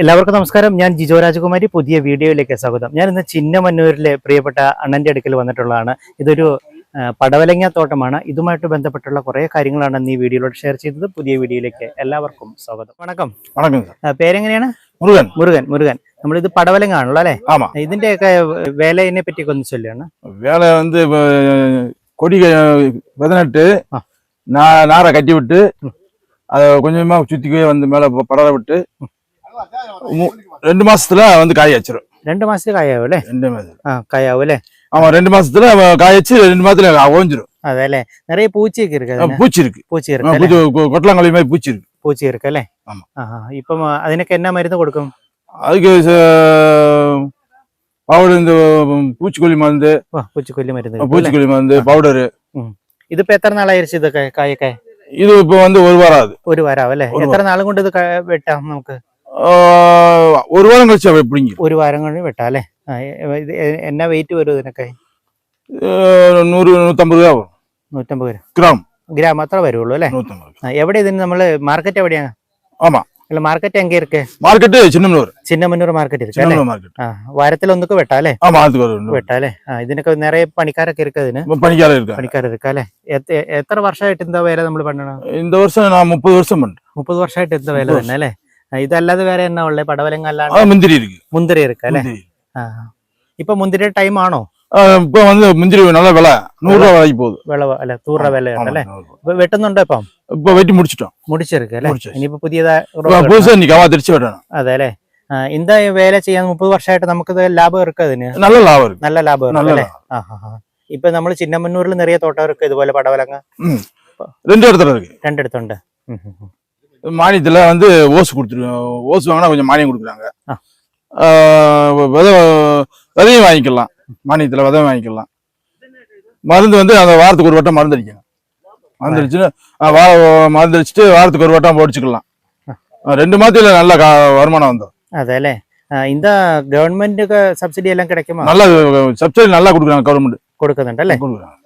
എല്ലാവർക്കും നമസ്കാരം ഞാൻ ജിജോ രാജകുമാരി പുതിയ വീഡിയോയിലേക്ക് സ്വാഗതം ഞാൻ ഇന്ന് ചിന്നമന്നൂരിലെ പ്രിയപ്പെട്ട അണ്ണന്റെ അടുക്കൽ വന്നിട്ടുള്ളതാണ് ഇതൊരു ആ, പടവലങ്ങ തോട്ടമാണ് ഇതുമായിട്ട് ബന്ധപ്പെട്ടുള്ള കുറേ കാര്യങ്ങളാണ് ഇന്ന് ഈ വീഡിയോയിലൂടെ ഷെയർ ചെയ്തത് പുതിയ വീഡിയോയിലേക്ക് എല്ലാവർക്കും സ്വാഗതം വണക്കം வணக்கம் சார் ആ, പേരെങ്ങനെയാണ് முருகன் മുരുകൻ മുരുകൻ നമ്മളിത് പടവലങ്ങ ആണല്ലോ അല്ലെ ஆமா ഇതിന്റെയൊക്കെ വേലയെ പറ്റിയൊക്കെ ഒന്ന് ചൊല്ലാണ് வேலை வந்து இப்ப, கொடி பதினெட்டு ஆ. நா- நாரை கட்டி விட்டு அதை கொஞ்சமா சுத்திக்கவே வந்து மேல ப- படர விட்டு மு- ரெண்டு மாசத்துல வந்து காய வச்சிடும் ரெண்டு மாசத்துக்கு காயாவில்ல ரெண்டு மாசம் காயாவில்ல ஆமாம் ரெண்டு மாசத்துல காயச்சு ரெண்டு மாசத்துல ஓஞ்சிரும். அதால நிறைய பூச்சி இருக்கு பூச்சி இருக்கு. பூச்சி இருக்கு கொட்டலாங்கலி மாதிரி பூச்சி இருக்கு. பூச்சி இருக்குல்ல ஆமாம் இப்போ அதுக்கு என்ன மருந்து கொடுக்கும்? அதுக்கு பவுடர் இந்த பூச்சிக்கொல்லி மருந்து. பூச்சிக்கொல்லி மருந்து பூச்சிக்கொல்லி மருந்து பவுடரு இது இப்போ எத்தனை நாள் ஆயிருச்சு இது காயக்காய் இது இப்போ வந்து ஒரு வாரம் ஆகுது. ஒரு வாரம் ஆகல எத்தனை நாள் கொண்டு இது வெட்டாம் நமக்கு? ഒരു வாரம் കഴിച്ചാ எப்படிங்க ஒரு வாரம் கழிச்சு வெட்டாலே എന്നാ വെയിറ്റ് വരും ഇതിനൊക്കെ? നൂറ് നൂറ്റമ്പത് രൂപ നൂറ്റമ്പത് രൂപ ഗ്രാം. ഗ്രാം അത്ര വരുള്ളൂ അല്ലേ? എവിടെ ഇതിന് നമ്മൾ മാർക്കറ്റ് എവിടെയാണ്? ആമാ. മാർക്കറ്റ് എങ്കേ ഇരിക്കേ? മാർക്കറ്റ് ചിന്നമനൂർ ചിന്നമനൂർ മാർക്കറ്റ് ആ വാരത്തിൽ ഒന്നൊക്കെ വെട്ടാല്ലേ വെട്ടാലേ ആ ഇതിനൊക്കെ നിറയെ പണിക്കാരൊക്കെ ഇരിക്കും അതിന് പണിക്കാർ ഇരിക്കാം. എത്ര വർഷമായിട്ട് എന്താ വേല നമ്മൾ പണ്ടണം എന്താ വർഷം മുപ്പത് വർഷം മുപ്പത് വർഷമായിട്ട് എന്താ വേല തന്നെ അല്ലേ? ഇതല്ലാതെ വേറെ എന്നാ ഉള്ളത് പടവലങ്ങ മുന്തിരി മുന്തിരി ഇരിക്കും അല്ലേ? ഇപ്പൊ മുന്തിരി ടൈം ആണോ? മുന്തിരി வந்து முந்திரி நல்ல விலை நூறு ரூபா விலைக்கு போகுது விலை அல்ல நூறு ഇപ്പൊ വെട്ടുന്നുണ്ടോ ഇപ്പം? ഇപ്പൊ വെട്ടി മുടിച്ചിട്ടോ മുടിച്ചിരിക്കും അല്ലേ? വെട്ടണം. അതെ അല്ലെ? എന്താ വേല ചെയ്യാൻ? മുപ്പത് വർഷമായിട്ട് നമുക്ക് ലാഭം ഇറക്കുക അതിന് നല്ല ലാഭം നല്ല ലാഭം അല്ലേ? ഇപ്പൊ നമ്മൾ ചിന്നമന്നൂരിൽ നിറയെ തോട്ടം ഇറക്കുക ഇതുപോലെ പടവലങ്ങ. രണ്ടിടത്തുണ്ട്. രണ്ടിടത്തുണ്ട് மானியத்தில் வந்து ஓஸ் கொடுத்துருவோம் ஓஸ் வாங்கினா கொஞ்சம் மானியம் கொடுக்குறாங்க. விதை விதையும் வாங்கிக்கலாம். மானியத்தில் விதையும் வாங்கிக்கலாம். மருந்து வந்து அந்த வாரத்துக்கு ஒரு வட்டம் மருந்து அடிக்கணும். மருந்து அடிச்சுன்னு வா மருந்து அடிச்சுட்டு வாரத்துக்கு ஒரு வட்டம் போடிச்சுக்கலாம் ரெண்டு மாதத்தில் நல்ல வருமானம் வந்தோம் அதே இந்த கவர்மெண்ட்டுக்கு சப்சிடி எல்லாம் கிடைக்குமா? நல்லா சப்சிடி நல்லா கொடுக்குறாங்க கவர்மெண்ட் கொடுக்குதுண்டல்ல கொடுக்குறாங்க.